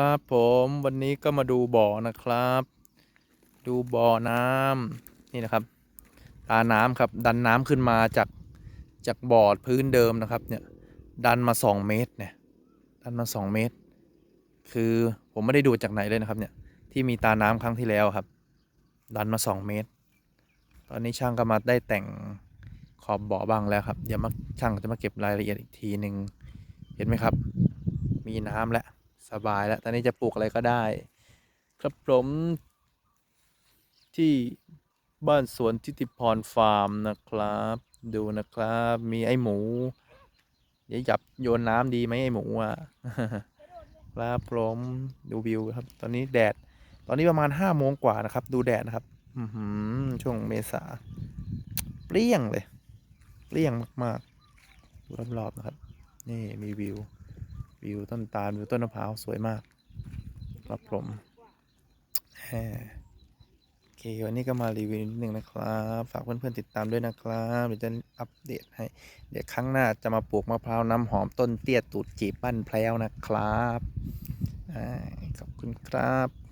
ครับผมวันนี้ก็มาดูบ่อนะครับ ดูบ่อน้ำนี่นะครับ ตาน้ำครับ ดันน้ำขึ้นมาจากจากบ่อพื้นเดิมนะครับ เนี่ย ดันมาสองเมตรเนี่ย ดันมาสองเมตร คือผมไม่ได้ดูจากไหนเลยนะครับ เนี่ย ที่มีตาน้ำครั้งที่แล้วครับ ดันมาสองเมตร ตอนนี้ช่างก็มาได้แต่งขอบบ่อบ้างแล้วครับ เดี๋ยวมาช่างจะมาเก็บรายละเอียดอีกทีหนึ่งเห็นไหมครับ มีน้ำแล้ว สบายแล้ว ตอนนี้จะปลูกอะไรก็ได้ ครับผมที่บ้านสวนทิติพรฟาร์มนะครับ ดูนะครับ มีไอ้หมูเดี๋ยวจับโยนน้ำดีไหมไอ้หมูอะครับผมดูวิวครับ ตอนนี้แดด ตอนนี้ประมาณห้าโมงกว่านะครับ ดูแดดนะครับ อืช่วงเมษาเปรี้ยงเลย เปรี้ยงมากๆดูรอบๆนะครับ นี่มีวิว วิวต้นตาลวิวต้นมะพร้าวสวยมากครับผมแหมโอเควันนี้ก็มารีวิวนิดนึงนะครับ ฝากเพื่อนๆติดตามด้วยนะครับเดี๋ยวจะอัปเดตให้ เดี๋ยวครั้งหน้าจะมาปลูกมะพร้าวน้ำหอมต้นเตี้ยตูดจีบปั้นแพลวนะครับอขอบคุณครับ